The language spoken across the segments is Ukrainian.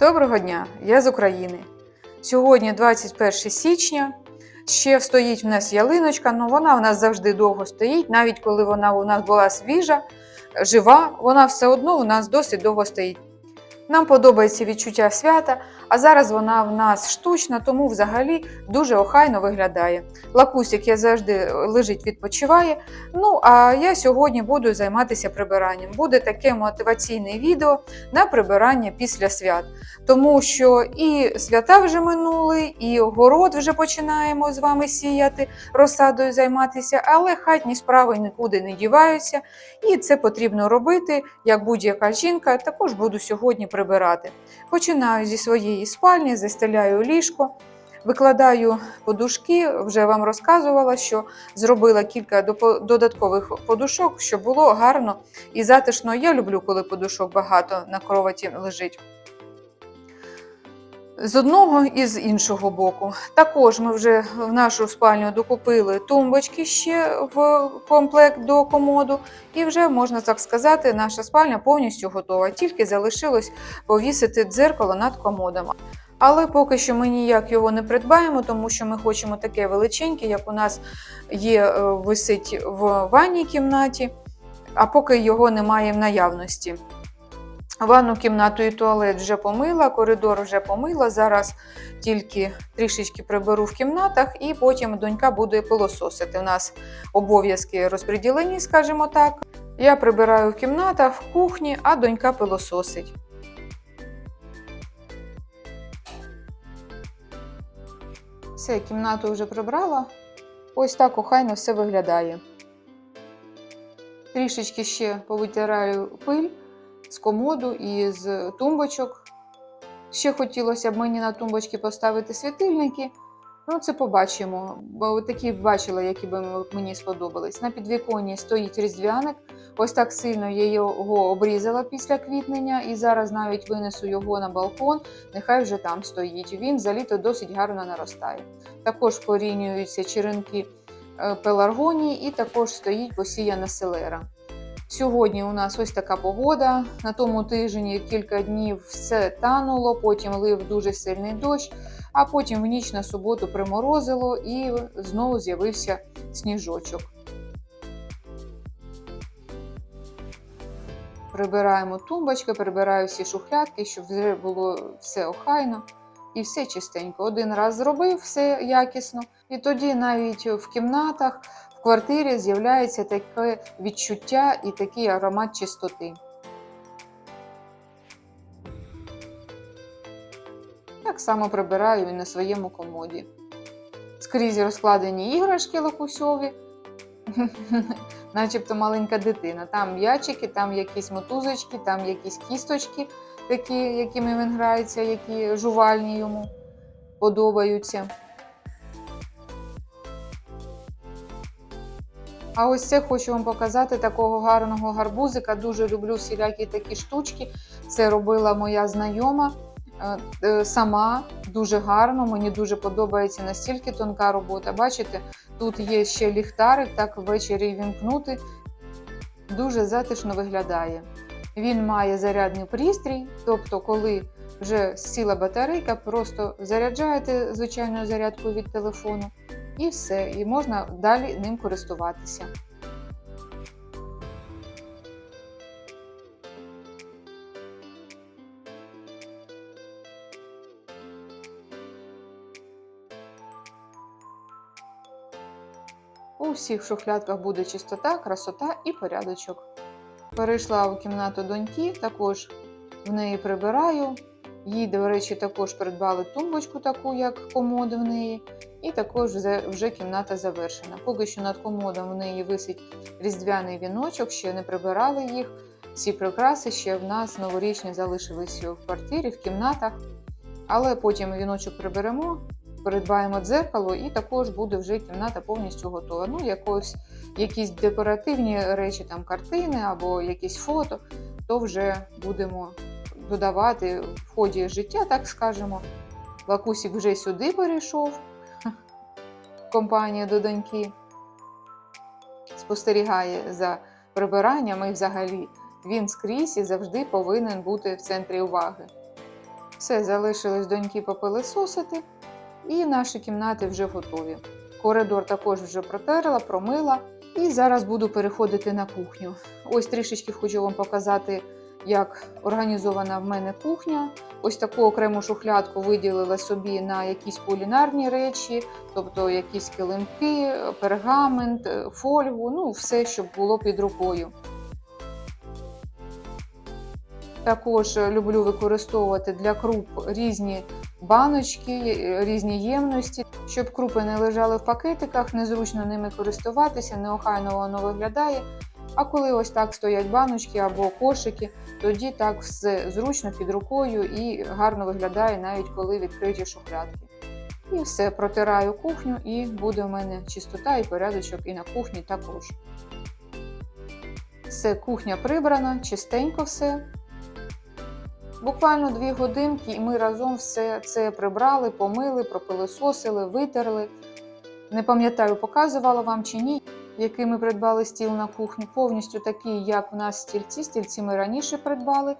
Доброго дня, я з України. Сьогодні 21 січня. Ще стоїть в нас ялиночка, але вона у нас завжди довго стоїть, навіть коли вона у нас була свіжа, жива, вона все одно у нас досить довго стоїть. Нам подобається відчуття свята, а зараз вона в нас штучна, тому взагалі дуже охайно виглядає. Лакусик я завжди лежить, відпочиває. Ну а я сьогодні буду займатися прибиранням. Буде таке мотиваційне відео на прибирання після свят. Тому що і свята вже минули, і город вже починаємо з вами сіяти, розсадою займатися, але хатні справи нікуди не діваються, і це потрібно робити, як будь-яка жінка. Також буду сьогодні прибирати. Починаю зі своєї спальні, застеляю ліжко. Викладаю подушки, вже вам розказувала, що зробила кілька додаткових подушок, щоб було гарно і затишно. Я люблю, коли подушок багато на кроваті лежить. З одного і з іншого боку. Також ми вже в нашу спальню докупили тумбочки ще в комплект до комоду, і вже можна так сказати, наша спальня повністю готова. Тільки залишилось повісити дзеркало над комодом. Але поки що ми ніяк його не придбаємо, тому що ми хочемо таке величеньке, як у нас є е, висить в ванній кімнаті, а поки його немає в наявності. Ванну кімнату і туалет вже помила, коридор вже помила. Зараз тільки трішечки приберу в кімнатах, і потім донька буде пилососити. У нас обов'язки розподілені, скажімо так. Я прибираю в кімнатах, в кухні, а донька пилососить. Все, кімнату вже прибрала. Ось так охайно все виглядає. Трішечки ще повитираю пиль з комоду і з тумбочок. Ще хотілося б мені на тумбочки поставити світильники. Ну, це побачимо, бо такі бачила, які б мені сподобались. На підвіконні стоїть різдвяник. Ось так сильно я його обрізала після квітнення, і зараз навіть винесу його на балкон. Нехай вже там стоїть. Він за літо досить гарно наростає. Також порівнюються черенки е, пеларгонії, і також стоїть посіяна селера. Сьогодні у нас ось така погода. На тому тижні кілька днів все тануло, потім лив дуже сильний дощ, а потім в ніч на суботу приморозило і знову з'явився сніжочок. Прибираємо тумбочки, прибираю всі шухлядки, щоб вже було все охайно і все чистенько. Один раз зробив все якісно, і тоді навіть в кімнатах в квартирі з'являється таке відчуття і такий аромат чистоти. Так само прибираю і на своєму комоді. Скрізь розкладені іграшки лакусьові, начебто маленька дитина. Там м'ячики, там якісь мотузочки, там якісь кісточки, такі, якими він грається, які жувальні йому подобаються. А ось це хочу вам показати такого гарного гарбузика. Дуже люблю всілякі такі штучки. Це робила моя знайома е, е, сама дуже гарно. Мені дуже подобається настільки тонка робота. Бачите, тут є ще ліхтарик, так ввечері вімкнути. Дуже затишно виглядає. Він має зарядний пристрій, тобто, коли вже сіла батарейка, просто заряджаєте звичайною зарядкою від телефону. І все, і можна далі ним користуватися. У всіх шухлядках буде чистота, красота і порядочок. Перейшла у кімнату доньки, також в неї прибираю. Їй, до речі, також придбали тумбочку, таку як комод в неї. І також вже, кімната завершена. Поки що над комодом в неї висить різдвяний віночок, ще не прибирали їх. Всі прикраси ще в нас новорічні залишилися в квартирі, в кімнатах. Але потім віночок приберемо, придбаємо дзеркало, і також буде вже кімната повністю готова. Ну, якось, якісь декоративні речі, там картини або якісь фото, то вже будемо додавати в ході життя, так скажемо. Лакусік вже сюди перейшов компанія до доньки спостерігає за прибиранням і взагалі він скрізь і завжди повинен бути в центрі уваги. Все, залишилось доньки попилисосити, і наші кімнати вже готові. Коридор також вже протерла, промила. І зараз буду переходити на кухню. Ось трішечки хочу вам показати, як організована в мене кухня. Ось таку окрему шухлядку виділила собі на якісь кулінарні речі, тобто якісь килимки, пергамент, е, фольгу, ну все, щоб було під рукою. Також е, люблю використовувати для круп різні баночки, е, різні ємності, щоб крупи не лежали в пакетиках, незручно ними користуватися, неохайно воно виглядає. А коли ось так стоять баночки або кошики, тоді так все зручно під рукою і гарно виглядає навіть коли відкриті шухлядки. І все, протираю кухню, і буде у мене чистота і порядочок і на кухні також. Все, кухня прибрана, чистенько все. Буквально дві годинки, і ми разом все це прибрали, помили, пропилисосили, витерли. Не пам'ятаю, показувала вам чи ні, який ми придбали стіл на кухню, Повністю такий, як у нас стільці. Стільці ми раніше придбали.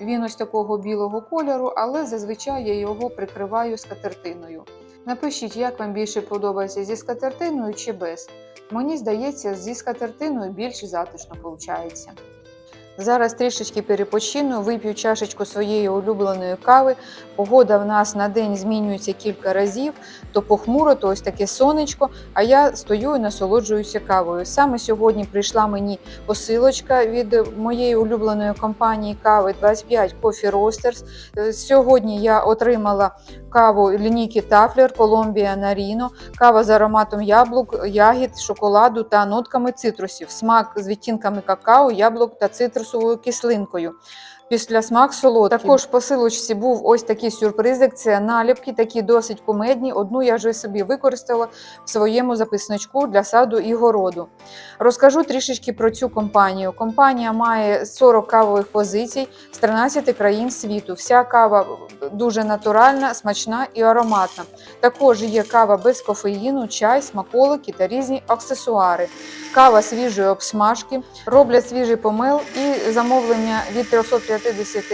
Він ось такого білого кольору, але зазвичай я його прикриваю скатертиною. Напишіть, як вам більше подобається зі скатертиною чи без. Мені здається, зі скатертиною більш затишно виходить. Зараз трішечки перепочину, вип'ю чашечку своєї улюбленої кави. Погода в нас на день змінюється кілька разів, то похмуро, то ось таке сонечко. А я стою і насолоджуюся кавою. Саме сьогодні прийшла мені посилочка від моєї улюбленої компанії кави 25 Coffee Roasters. Сьогодні я отримала каву лінійки Тафлер Колумбія Наріно, кава з ароматом яблук, ягід, шоколаду та нотками цитрусів, смак з відтінками какао, яблук та цитрусовою кислинкою. Після смак солодкий. Також в посилочці був ось такий сюрпризик. Це наліпки, такі досить кумедні. Одну я вже собі використала в своєму записничку для саду і городу. Розкажу трішечки про цю компанію. Компанія має 40 кавових позицій з 13 країн світу. Вся кава дуже натуральна, смачна і ароматна. Також є кава без кофеїну, чай, смаколики та різні аксесуари. Кава свіжої обсмажки, роблять свіжий помил і замовлення від 350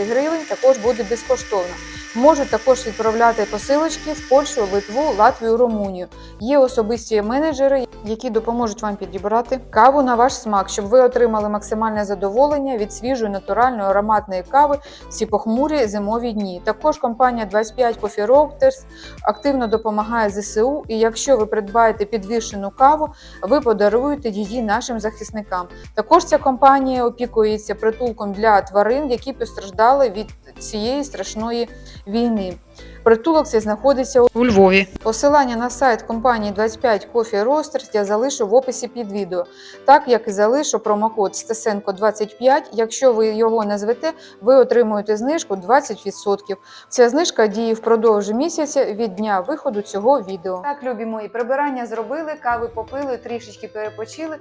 гривень також буде безкоштовно. Можуть також відправляти посилочки в Польщу, Литву, Латвію, Румунію. Є особисті менеджери, які допоможуть вам підібрати каву на ваш смак, щоб ви отримали максимальне задоволення від свіжої натуральної ароматної кави всі похмурі зимові дні. Також компанія 25 Coffee Roasters активно допомагає ЗСУ. І якщо ви придбаєте підвішену каву, ви подаруєте її нашим захисникам. Також ця компанія опікується притулком для тварин, які постраждали від цієї страшної війни. Притулок цей знаходиться у Львові. Посилання на сайт компанії 25 Coffee Roasters я залишу в описі під відео, так як і залишу промокод Стесенко 25. Якщо ви його назвете, ви отримуєте знижку 20%. Ця знижка діє впродовж місяця від дня виходу цього відео. Так, любі мої, прибирання зробили, кави попили, трішечки перепочили.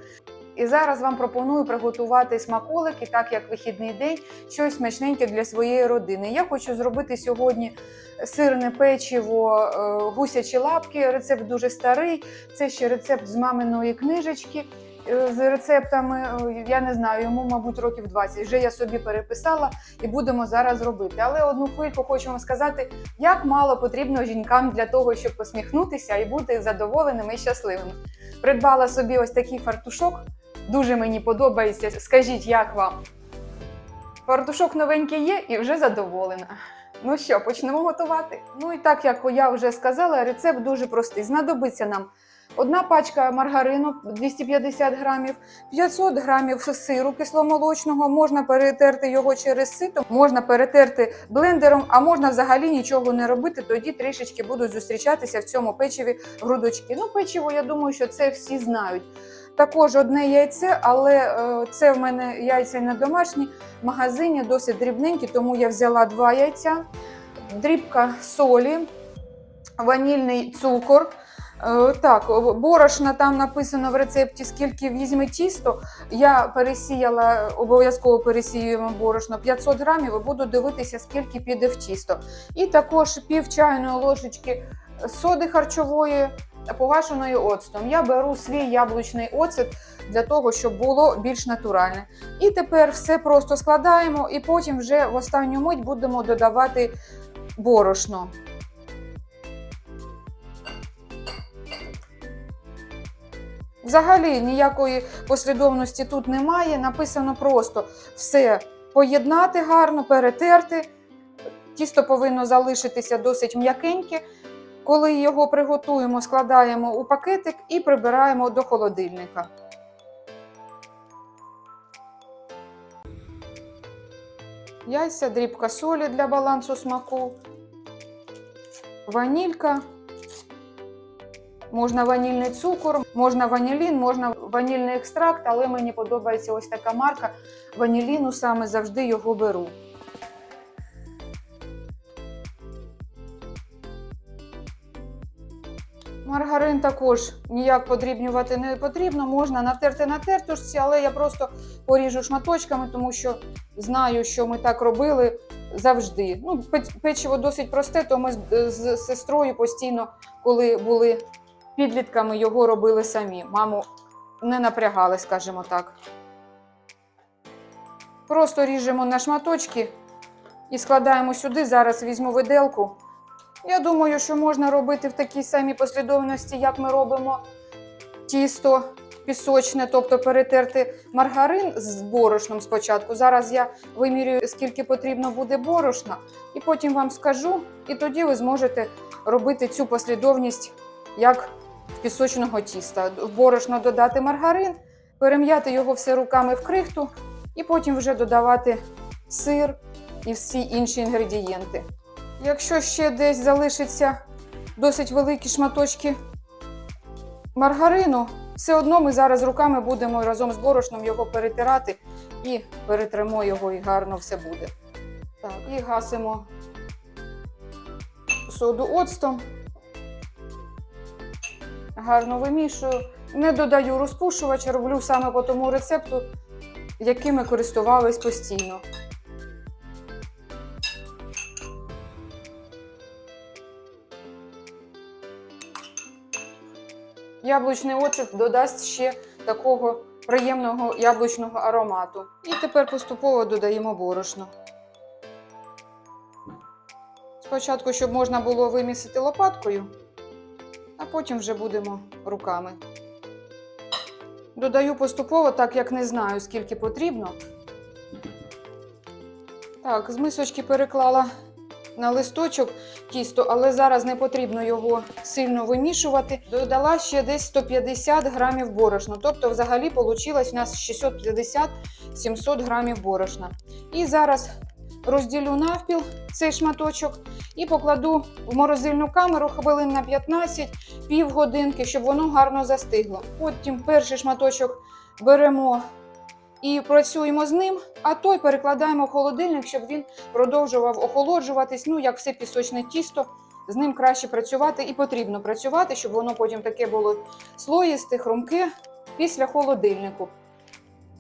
І зараз вам пропоную приготувати смаколики, так як вихідний день, щось смачненьке для своєї родини. Я хочу зробити сьогодні сирне печиво, е, гусячі лапки. Рецепт дуже старий. Це ще рецепт з маминої книжечки. е, З рецептами, е, я не знаю, йому, мабуть, років 20. Вже я собі переписала і будемо зараз робити. Але одну хвильку хочу вам сказати, як мало потрібно жінкам для того, щоб посміхнутися і бути задоволеними і щасливими. Придбала собі ось такий фартушок. Дуже мені подобається. Скажіть, як вам? Фартушок новенький є і вже задоволена. Ну що, почнемо готувати. Ну і так як я вже сказала, рецепт дуже простий. Знадобиться нам одна пачка маргарину 250 грамів, 500 грамів сиру кисломолочного. Можна перетерти його через сито, можна перетерти блендером, а можна взагалі нічого не робити. Тоді трішечки будуть зустрічатися в цьому печиві грудочки. Ну, печиво, я думаю, що це всі знають. Також одне яйце, але е, це в мене яйця не домашні, в магазині досить дрібненькі, тому я взяла два яйця, дрібка солі, ванільний цукор. Е, Так, борошна там написано в рецепті, скільки візьме тісто. Я пересіяла, обов'язково пересіюємо борошно 500 грамів і буду дивитися, скільки піде в тісто. І також пів чайної ложечки соди харчової, погашеної оцтом. Я беру свій яблучний оцет для того, щоб було більш натуральне. І тепер все просто складаємо, і потім вже в останню мить будемо додавати борошно. Взагалі ніякої послідовності тут немає. Написано просто все поєднати гарно, перетерти. Тісто повинно залишитися досить м'якеньке. Коли його приготуємо, складаємо у пакетик і прибираємо до холодильника. Яйця, дрібка солі для балансу смаку, ванілька, можна ванільний цукор, можна ванілін, можна ванільний екстракт, але мені подобається ось така марка ваніліну, саме завжди його беру. Маргарин також ніяк подрібнювати не потрібно, можна натерти на тертушці, але я просто поріжу шматочками, тому що знаю, що ми так робили завжди. Ну, печиво досить просте, то ми з, сестрою постійно, коли були підлітками, його робили самі. Маму не напрягали, скажімо так. Просто ріжемо на шматочки і складаємо сюди. Зараз візьму виделку. Я думаю, що можна робити в такій самій послідовності, як ми робимо тісто пісочне, тобто перетерти маргарин з борошном спочатку. Зараз я вимірюю, скільки потрібно буде борошна, і потім вам скажу, і тоді ви зможете робити цю послідовність як пісочного тіста. В борошно додати маргарин, перем'яти його все руками в крихту, і потім вже додавати сир і всі інші інгредієнти. Якщо ще десь залишиться досить великі шматочки маргарину, все одно ми зараз руками будемо разом з борошном його перетирати і перетремо його, і гарно все буде. Так, і гасимо соду оцтом. Гарно вимішую. Не додаю розпушувач, роблю саме по тому рецепту, яким ми користувались постійно. Яблучний оцет додасть ще такого приємного яблучного аромату. І тепер поступово додаємо борошно. Спочатку, щоб можна було вимісити лопаткою, потім вже будемо руками. Додаю поступово, так як не знаю, скільки потрібно. Так, з мисочки переклала на листочок тісто, але зараз не потрібно його сильно вимішувати. Додала ще десь 150 грамів борошна. Тобто, взагалі, вийшло у нас 650-700 грамів борошна. І зараз розділю навпіл цей шматочок і покладу в морозильну камеру хвилин на 15, півгодинки, щоб воно гарно застигло. Потім перший шматочок беремо і працюємо з ним, а той перекладаємо в холодильник, щоб він продовжував охолоджуватись. Ну, як все пісочне тісто, з ним краще працювати і потрібно працювати, щоб воно потім таке було слоїсте, хрумке після холодильнику.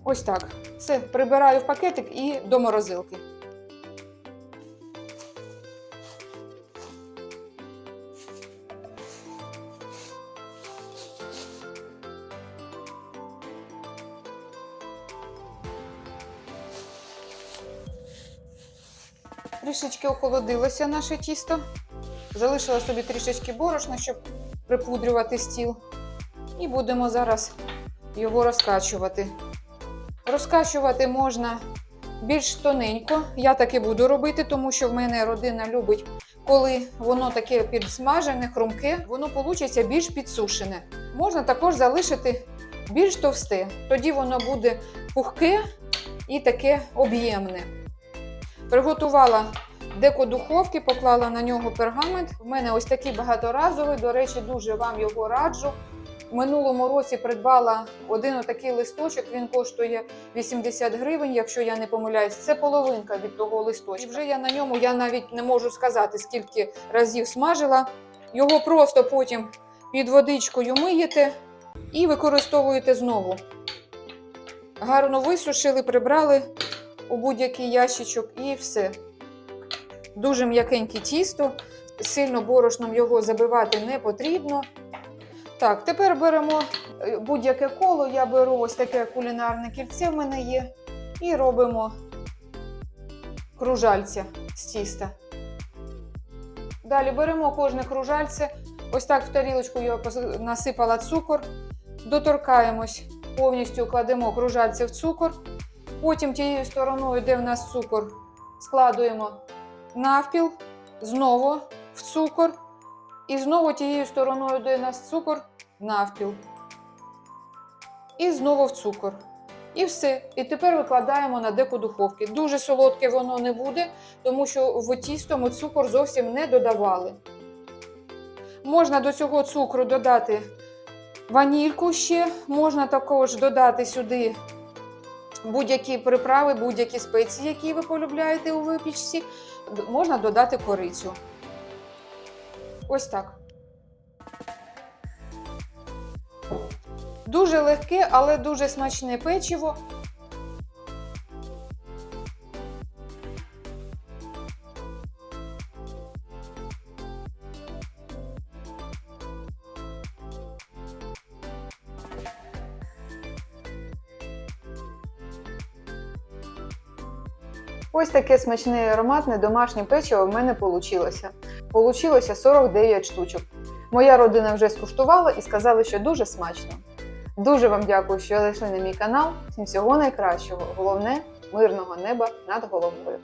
Ось так. Все, прибираю в пакетик і до морозилки. Трішечки охолодилося наше тісто. Залишила собі трішечки борошна, щоб припудрювати стіл. І будемо зараз його розкачувати. Розкачувати можна більш тоненько. Я так і буду робити, тому що в мене родина любить, коли воно таке підсмажене, хрумке, воно вийде більш підсушене. Можна також залишити більш товсте. Тоді воно буде пухке і таке об'ємне. Приготувала деко духовки, поклала на нього пергамент. У мене ось такий багаторазовий. До речі, дуже вам його раджу. В минулому році придбала один отакий листочок. Він коштує 80 гривень, якщо я не помиляюсь. Це половинка від того листочка. І вже я на ньому я навіть не можу сказати, скільки разів смажила. Його просто потім під водичкою миєте і використовуєте знову. Гарно висушили, прибрали у будь-який ящичок і все. Дуже м'якеньке тісто, сильно борошном його забивати не потрібно. Так, тепер беремо е, будь-яке коло. Я беру ось таке кулінарне кільце в мене є. І робимо кружальця з тіста. Далі беремо кожне кружальце, ось так в тарілочку я насипала цукор, доторкаємось, повністю кладемо кружальце в цукор. Потім тією стороною, де в нас цукор, складуємо навпіл, знову в цукор. І знову тією стороною, де у нас цукор, навпіл. І знову в цукор. І все. І тепер викладаємо на деко духовки. Дуже солодке воно не буде, тому що в тісто ми цукор зовсім не додавали. Можна до цього цукру додати ванільку ще, можна також додати сюди будь-які приправи, будь-які спеції, які ви полюбляєте у випічці. Можна додати корицю. Ось так. Дуже легке, але дуже смачне печиво. Ось таке смачне ароматне домашнє печиво в мене вийшло. Получилося 49 штучок. Моя родина вже скуштувала і сказала, що дуже смачно. Дуже вам дякую, що зайшли на мій канал. Всім всього найкращого. Головне мирного неба над головою.